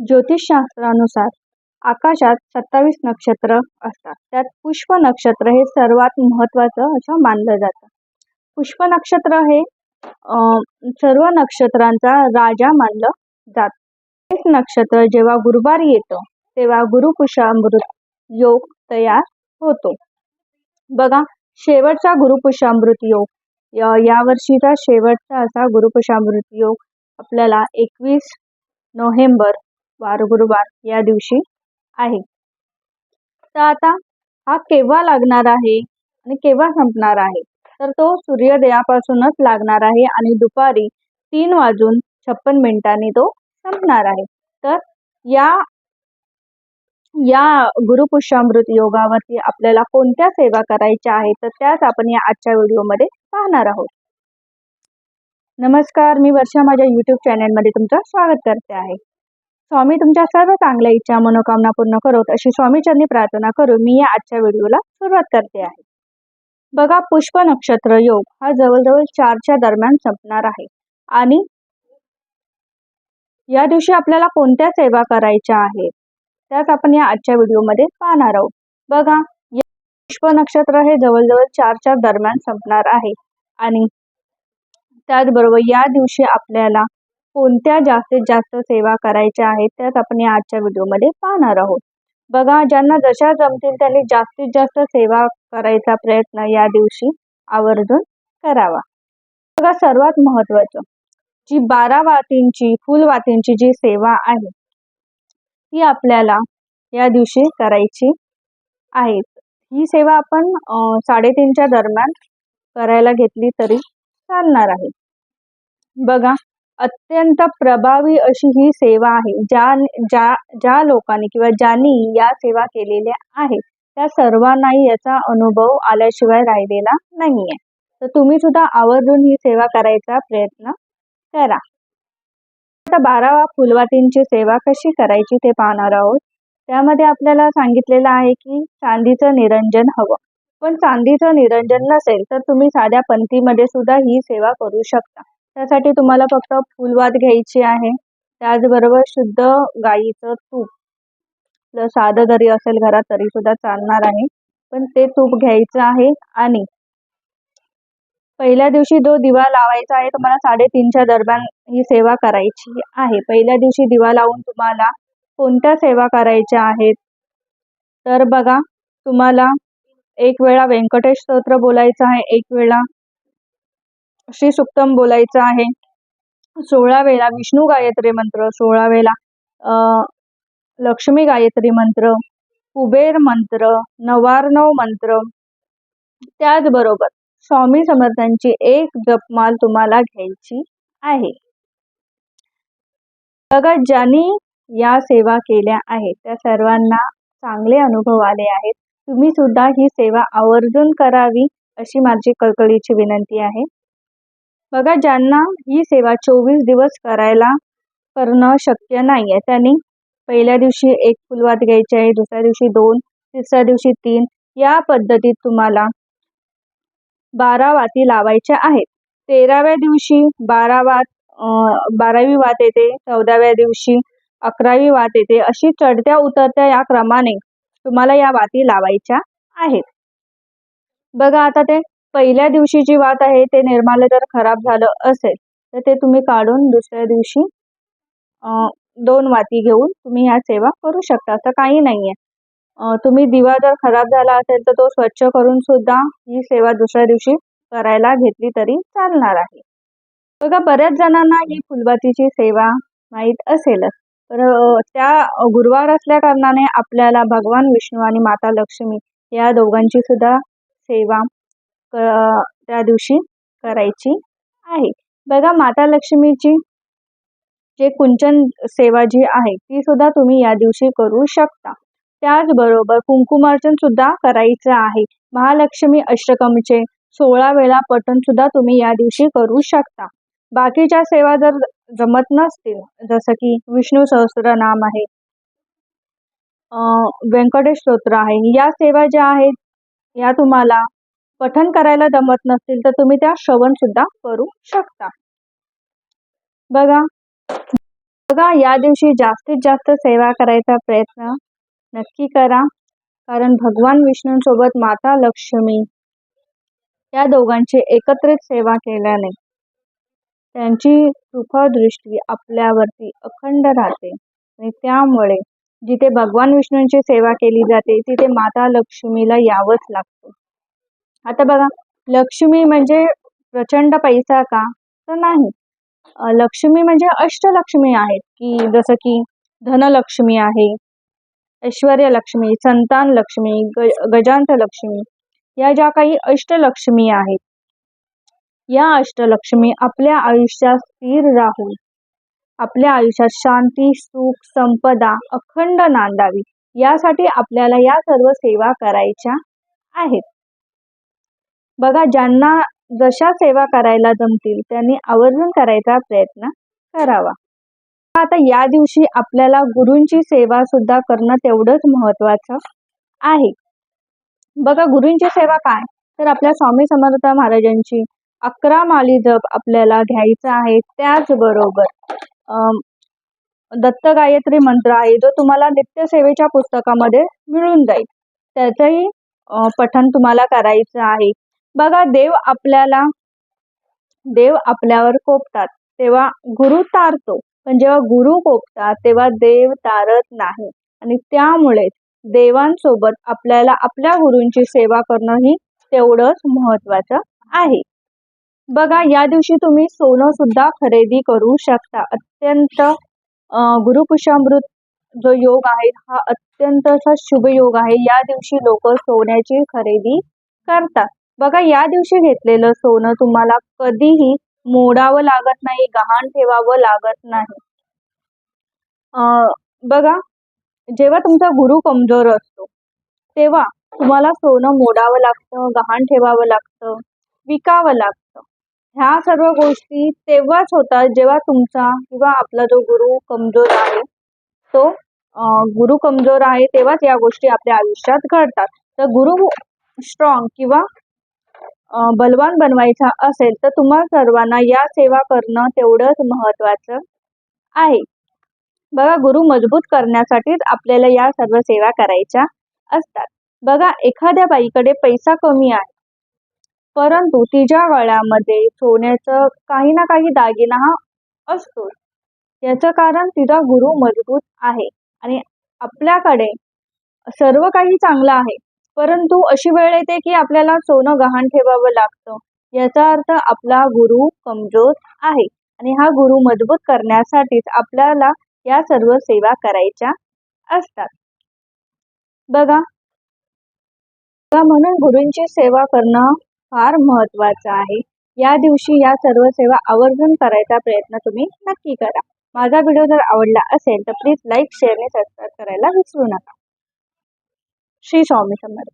ज्योतिषशास्त्रानुसार आकाशात सत्तावीस नक्षत्र असतात. त्यात पुष्प नक्षत्र हे सर्वात महत्त्वाचं असं मानलं जातं. पुष्प नक्षत्र हे सर्व नक्षत्रांचा राजा मानलं जातं. एक नक्षत्र जेव्हा गुरुवार येतं तेव्हा गुरुपुषामृत योग तयार होतो. बघा शेवटचा गुरुपुषामृत योग या वर्षीचा शेवटचा असा गुरुपुषामृत योग आपल्याला एकवीस नोव्हेंबर वार गुरुवार या दिवशी आहे. तर आता हा केव्हा लागणार आहे आणि केव्हा संपणार आहे? तर तो सूर्योदयापासूनच लागणार आहे आणि दुपारी तीन वाजून छप्पन मिनिटांनी तो संपणार आहे. तर या या गुरुपुष्यामृत योगावरती आपल्याला कोणत्या सेवा करायच्या आहेत? तर त्याच आपण या आजच्या व्हिडिओमध्ये पाहणार आहोत. नमस्कार मी वर्षा माझ्या यूट्यूब चॅनलमध्ये तुमचं स्वागत करते आहे. स्वामी तुमच्या सर्व चांगल्या इच्छा मनोकामना पूर्ण करोत अशी स्वामीचरणी प्रार्थना करून मी या आजच्या व्हिडिओला सुरुवात करते आहे. बघा पुष्प नक्षत्र योग हा जवळजवळ चारच्या दरम्यान संपणार आहे. आणि या दिवशी आपल्याला कोणत्या सेवा करायच्या आहेत त्याच आपण या आजच्या व्हिडिओमध्ये पाहणार आहोत. बघा या पुष्प नक्षत्र हे जवळजवळ चारच्या दरम्यान संपणार आहे. आणि त्याचबरोबर या दिवशी आपल्याला कोणत्या जास्तीत जास्त सेवा करायच्या आहेत त्याच आपण या आजच्या व्हिडिओमध्ये पाहणार आहोत. बघा ज्यांना जशा जमतील त्यांनी जास्तीत जास्त सेवा करायचा प्रयत्न या दिवशी आवर्जून करावा. बघा सर्वात महत्त्वाचं जी बारा वातींची फुलवातींची जी सेवा आहे ती आपल्याला या दिवशी करायची आहे. ही सेवा आपण साडेतीनच्या दरम्यान करायला घेतली तरी चालणार आहे. बघा अत्यंत प्रभावी अशी ही सेवा आहे. ज्या ज्या ज्या लोकांनी किंवा ज्यांनी या सेवा केलेल्या आहेत त्या सर्वांनाही याचा अनुभव आल्याशिवाय राहिलेला नाही आहे तर तुम्ही सुद्धा आवर्जून ही सेवा करायचा प्रयत्न करा. आता बारावा फुलवातींची सेवा कशी करायची ते पाहणार आहोत. त्यामध्ये आपल्याला सांगितलेलं आहे की चांदीचं निरंजन हवं. पण चांदीचं निरंजन नसेल तर तुम्ही साध्या पंथीमध्ये सुद्धा ही सेवा करू शकता. त्यासाठी तुम्हाला फक्त फुलवात घ्यायची आहे. त्याचबरोबर शुद्ध गाईचं तूप. जर साधं जरी असेल घरात तरी सुद्धा चालणार आहे. पण ते तूप घ्यायचं आहे आणि पहिल्या दिवशी जो दिवा लावायचा आहे तुम्हाला साडेतीनच्या दरम्यान ही सेवा करायची आहे. पहिल्या दिवशी दिवा लावून तुम्हाला कोणत्या सेवा करायच्या आहेत? तर बघा तुम्हाला एक वेळा व्यंकटेश स्तोत्र बोलायचं आहे एक वेळा श्री सुक्तम बोलायचं आहे. सोळा वेळा विष्णू गायत्री मंत्र सोळा वेळा लक्ष्मी गायत्री मंत्र कुबेर मंत्र नवार्णव मंत्र. त्याचबरोबर स्वामी समर्थांची एक जपमाल तुम्हाला घ्यायची आहे. बघा ज्यांनी या सेवा केल्या आहेत त्या सर्वांना चांगले अनुभव आले आहेत. तुम्ही सुद्धा ही सेवा आवर्जून करावी अशी माझी कळकळीची विनंती आहे. बघा ज्यांना ही सेवा चोवीस दिवस करायला करणं शक्य नाही आहे त्यांनी पहिल्या दिवशी एक फुलवात घ्यायची आहे दुसऱ्या दिवशी दोन तिसऱ्या दिवशी तीन या पद्धतीत तुम्हाला बारा वाती लावायच्या आहेत. तेराव्या दिवशी बारा वात बारावी वात येते चौदाव्या दिवशी अकरावी वात येते अशी चढत्या उतरत्या या क्रमाने तुम्हाला या वाती लावायच्या आहेत. बघा आता ते पहिल्या दिवशी जी वात आहे ते निर्माल्य जर खराब झालं असेल तर ते तुम्ही काढून दुसऱ्या दिवशी दोन वाती घेऊन तुम्ही ह्या सेवा करू शकता. असं काही नाही आहे तुम्ही दिवा जर खराब झाला असेल तर तो स्वच्छ करून सुद्धा ही सेवा दुसऱ्या दिवशी करायला घेतली तरी चालणार आहे. बघा बऱ्याच जणांना ही फुलबातीची सेवा माहीत असेलच. तर त्या गुरुवार असल्या कारणाने आपल्याला भगवान विष्णू आणि माता लक्ष्मी या दोघांची सुद्धा सेवा क त्या दिवशी करायची आहे. बघा माता लक्ष्मीची जे कुंचन सेवा जी आहे ती सुद्धा तुम्ही या दिवशी करू शकता. त्याचबरोबर कुंकुमार्चन सुद्धा करायचं आहे. महालक्ष्मी अष्टकमचे सोळा वेळा पठण सुद्धा तुम्ही या दिवशी करू शकता. बाकीच्या सेवा जर जमत नसतील जसं की विष्णू सहस्त्रनाम आहे व्यंकटेश स्तोत्र आहे या सेवा ज्या आहेत या तुम्हाला पठन करायला जमत नसतील तर तुम्ही त्या श्रवण सुद्धा करू शकता. बघा बघा या दिवशी जास्तीत जास्त सेवा करायचा प्रयत्न नक्की करा कारण भगवान विष्णूंसोबत माता लक्ष्मी या दोघांची एकत्रित सेवा केल्याने त्यांची दृष्टी आपल्यावरती अखंड राहते. आणि त्यामुळे जिथे भगवान विष्णूंची सेवा केली जाते तिथे माता लक्ष्मीला यावंच लागतं. आता बघा लक्ष्मी म्हणजे प्रचंड पैसा का? तर नाही. लक्ष्मी म्हणजे अष्टलक्ष्मी आहेत की जसं की धनलक्ष्मी आहे ऐश्वर्य लक्ष्मी संतान लक्ष्मी ग गजांत लक्ष्मी या ज्या काही अष्टलक्ष्मी आहेत या अष्टलक्ष्मी आपल्या आयुष्यात स्थिर राहून आपल्या आयुष्यात शांती सुख संपदा अखंड नांदावी यासाठी आपल्याला या सर्व सेवा करायच्या आहेत. बघा ज्यांना जशा सेवा करायला जमतील त्यांनी आवर्जून करायचा प्रयत्न करावा. आता या दिवशी आपल्याला गुरूंची सेवा सुद्धा करणं तेवढंच महत्वाचं आहे. बघा गुरूंची सेवा काय? तर आपल्या स्वामी समर्थ महाराजांची अकरा माली जप आपल्याला घ्यायचा आहे त्याचबरोबर दत्त गायत्री मंत्र आहे जो तुम्हाला नित्यसेवेच्या पुस्तकामध्ये मिळून जाईल. त्याचंही पठण तुम्हाला करायचं आहे. बघा देव आपल्याला देव आपल्यावर कोपतात. तेव्हा गुरु तारतो. पण जेव्हा गुरु कोपतात तेव्हा देव तारत नाही. आणि त्यामुळेच देवांसोबत आपल्याला आपल्या गुरूंची सेवा करणं ही तेवढंच महत्वाचं आहे. बघा या दिवशी तुम्ही सोनं सुद्धा खरेदी करू शकता. अत्यंत गुरुपुषामृत जो योग आहे हा अत्यंत असा शुभ योग आहे. या दिवशी लोक सोन्याची खरेदी करतात. बघा या दिवशी घेतलेलं सोनं तुम्हाला कधीही मोडावं लागत नाही गहाण ठेवावं लागत नाही. बघा जेव्हा तुमचा गुरु कमजोर असतो तेव्हा तुम्हाला सोनं मोडावं लागतं गहाण ठेवावं लागतं विकावं लागतं. ह्या सर्व गोष्टी तेव्हाच होतात जेव्हा तुमचा किंवा आपला जो गुरु कमजोर आहे तो गुरु कमजोर आहे तेव्हाच या गोष्टी आपल्या आयुष्यात घडतात. तर गुरु स्ट्रॉंग किंवा बलवान बनवायचा असेल तर तुम्हा सर्वांना या सेवा करणं तेवढंच महत्वाचं आहे. बघा गुरु मजबूत करण्यासाठीच आपल्याला या सर्व सेवा करायच्या असतात. बघा एखाद्या बाईकडे पैसा कमी आहे. परंतु तिच्या गळ्यामध्ये सोन्याचं काही ना काही दागिना हा असतो. याचं कारण तिचा गुरु मजबूत आहे आणि आपल्याकडे सर्व काही चांगलं आहे. परंतु अशी वेळ येते की आपल्याला सोनं गहाण ठेवावं लागतं. याचा अर्थ आपला गुरु कमजोर आहे आणि हा गुरु मजबूत करण्यासाठीच आपल्याला या सर्व सेवा करायच्या असतात. बघा म्हणून गुरूंची सेवा करणं फार महत्वाचं आहे. या दिवशी या सर्व सेवा आवर्जून करायचा प्रयत्न तुम्ही नक्की करा. माझा व्हिडिओ जर आवडला असेल तर प्लीज लाईक शेअर आणि सबस्क्राईब करायला विसरू नका. श्री स्वामी समर्थ